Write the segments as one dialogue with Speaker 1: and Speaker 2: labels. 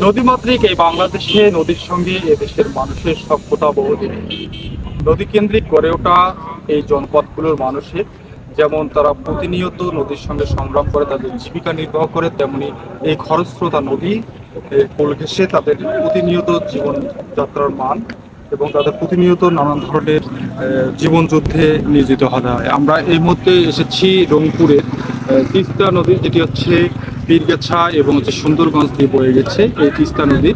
Speaker 1: নদীমাতৃক এই বাংলাদেশে নদীর সঙ্গে এদেশের মানুষের সভ্যতা বহুদিন। নদী কেন্দ্রিক গড়ে ওঠা এই জনপদগুলোর মানুষের যেমন তারা প্রতিনিয়ত নদীর সঙ্গে সংগ্রাম করে তাদের জীবিকা নির্বাহ করে তেমনি এই খরস্রোতা নদী কোল ঘেঁষে তাদের প্রতিনিয়ত জীবনযাত্রার মান এবং তাদের প্রতিনিয়ত নানান ধরনের এ, জীবনযুদ্ধে নিয়োজিত হতে হয় আমরা এই মুহূর্তে এসেছি রংপুরের তিস্তা নদী যেটি হচ্ছে বীরগাছা এবং হচ্ছে সুন্দরগঞ্জ দিয়ে বয়ে গেছে এই তিস্তা নদী।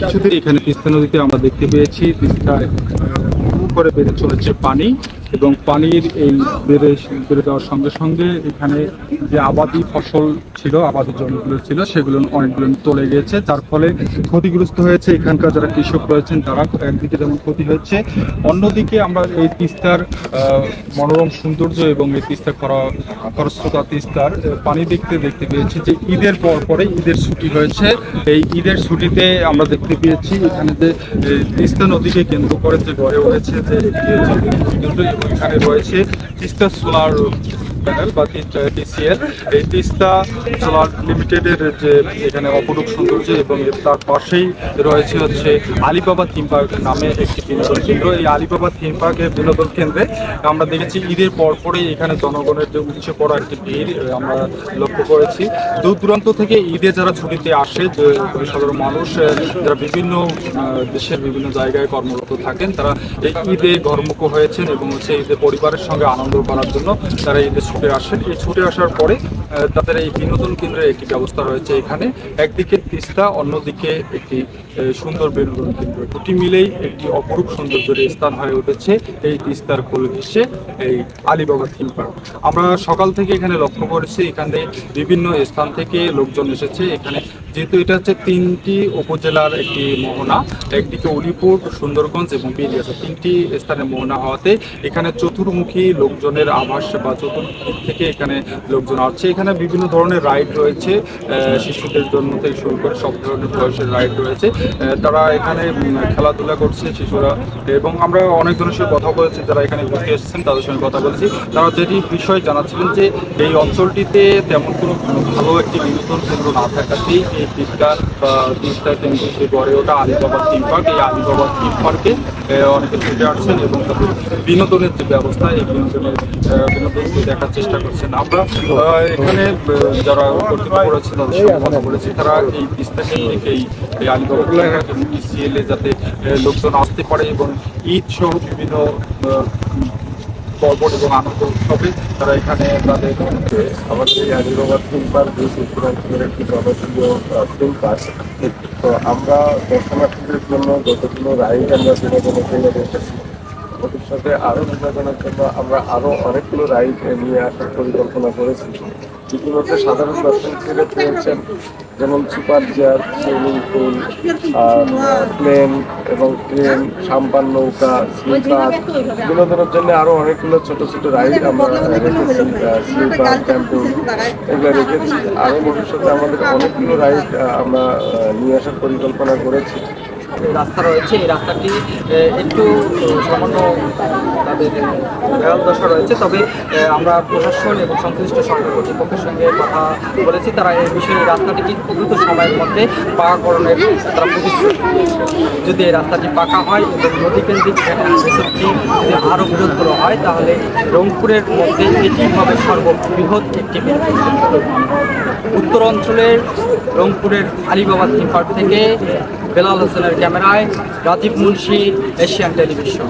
Speaker 1: কিছুদিন এখানে তিস্তা নদীতে আমরা দেখতে পেয়েছি, তিস্তায় করে বেড়ে চলেছে পানি। এবং পানির এই বেড়ে বেড়ে যাওয়ার সঙ্গে সঙ্গে এখানে যে আবাদি ফসল ছিল, আবাদি জমিগুলো ছিল, সেগুলো অনেকগুলো তলে গিয়েছে, যার ফলে ক্ষতিগ্রস্ত হয়েছে এখানকার যারা কৃষক রয়েছেন তারা একদিকে যেমন ক্ষতি হচ্ছে অন্যদিকে আমরা এই তিস্তার মনোরম সৌন্দর্য এবং এই তিস্তা খরা খরস্রোতা তিস্তার পানি দেখতে দেখতে পেয়েছি যে ঈদের পর পরে ঈদের ছুটি হয়েছে। এই ঈদের ছুটিতে আমরা দেখতে পেয়েছি এখানে যে তিস্তা নদীকে কেন্দ্র করে যে গড়ে উঠেছে যে এখানে রয়েছে তিস্তা সোলার প্যানেল বা টিসিএল এই তিস্তা সোলার লিমিটেডের যে এখানে অপরূপ সৌন্দর্য এবং তার পাশেই রয়েছে হচ্ছে আলিবাবা থিম পার্ক নামে একটি বিনোদন কেন্দ্র। এই আলিবাবা থিম পার্কের বিনোদন কেন্দ্রে আমরা দেখেছি ঈদের পর পরেই এখানে জনগণের যে উচ্চে পড়া একটি ভিড় আমরা লক্ষ্য করেছি। দূর দূরান্ত থেকে ঈদে যারা ছুটিতে আসে, যে সাধারণ মানুষ যারা বিভিন্ন দেশের বিভিন্ন জায়গায় কর্মরত থাকেন, তারা এই ঈদে ঘরমুখ হয়েছেন এবং হচ্ছে ঈদে পরিবারের সঙ্গে আনন্দ করার জন্য তারা ঈদে ছুটে আসেন। এই ছুটে আসার পরে তাদের এই বিনোদন কেন্দ্রের একটি ব্যবস্থা রয়েছে এখানে। একদিকে তিস্তা, অন্যদিকে একটি সুন্দর বিনোদন কেন্দ্র। দুটি মিলেই একটি অপরূপ সৌন্দর্যের স্থান হয়ে উঠেছে এই তিস্তার কোল ঘেসে এই আলিবাবা থিম পার্ক। আমরা সকাল থেকে এখানে লক্ষ্য করেছি, এখানে বিভিন্ন স্থান থেকে লোকজন এসেছে। এখানে যেহেতু এটা হচ্ছে তিনটি উপজেলার একটি মোহনা, একদিকে উলিপুর সুন্দরগঞ্জ এবং বেরিয়াছা তিনটি স্থানে মোহনা হওয়াতে এখানে চতুর্মুখী লোকজনের আভাস বা চতুর্দিক থেকে এখানে লোকজন আসছে। এখানে বিভিন্ন ধরনের রাইড রয়েছে শিশুদের জন্য থেকে শুরু করে সব ধরনের বয়সের রাইড রয়েছে। তারা এখানে খেলাধুলা করছে শিশুরা এবং আমরা অনেক অনেকজনের সঙ্গে কথা বলেছি, যারা এখানে ঘুরতে এসেছেন, তাদের সঙ্গে কথা বলেছি। তারা যেটি বিষয় জানাচ্ছিলেন যে এই অঞ্চলটিতে তেমন কোনো ভালো একটি বিনোদন কেন্দ্র না থাকাতেই এই তিস্তা বা তিস্তা কেন্দ্র যে গড়ে ওঠা আলিবাবা থিম পার্ক, এই আলিবাবা থিম পার্কে অনেকে ছুটে আসছেন এবং তাদের বিনোদনের যে ব্যবস্থা, এই বিনোদনের বিনোদনকে দেখার চেষ্টা করছেন আমরা। এখানে যারা কর্তৃপক্ষ রয়েছে তাদের সঙ্গে কথা বলেছি। তারা এই তিস্তা কেন্দ্রিক এই এই আলিবাবা থিম পার্ক এবং TCL এ যাতে লোকজন আসতে পারে এবং ঈদ সহ বিভিন্ন পর্বট এবং আনন্দ উৎসবে তারা এখানে তাদের
Speaker 2: আমাদের থিম পার্ক যে উত্তরাঞ্চলের একটি জনপ্রিয় ফিল্ম পার্ক তো আমরা দর্শনার্থীদের জন্য যতগুলো রাইড আমরা বিনোদনের জন্য রেখেছি ভবিষ্যতে আরও বিনোদনের জন্য আমরা আরও অনেকগুলো রাইড নিয়ে আসার পরিকল্পনা করেছি। ইতিমধ্যে সাধারণ দর্শনার্থীরা পেয়েছেন, যেমন super chair, swimming pool plane এবং ট্রেন সাম্পান নৌকা, স্লিপার বিনোদনের জন্য আরও অনেকগুলো ছোট ছোট রাইড আমরা রেখেছি স্লিপার টেম্পো এগুলো রেখেছি। আরও ভবিষ্যতে আমাদের অনেকগুলো রাইড আমরা নিয়ে আসার পরিকল্পনা করেছি।
Speaker 3: রাস্তা রয়েছে, এই রাস্তাটি একটু সামান্য তাদের দশা রয়েছে। তবে আমরা প্রশাসন এবং সংশ্লিষ্ট সরকার কর্তৃপক্ষের সঙ্গে কথা বলেছি। তারা এই বিষয়ে রাস্তাটিকে দ্রুত সময়ের মধ্যে পাকাকরণের তারা প্রতিশ্রুতি যদি এই রাস্তাটি পাকা হয় এবং নদীকেন্দ্রিক রিসোর্টটি যদি আরও বৃহত্তর হয়, তাহলে রংপুরের মধ্যে এটি হবে সর্ববৃহৎ একটি। উত্তর অঞ্চলের রংপুরের আলিবাবা থিম পার্ক থেকে বেলাল হোসেনের ক্যামেরায় রাজীব মুন্সি এশিয়ান টেলিভিশন।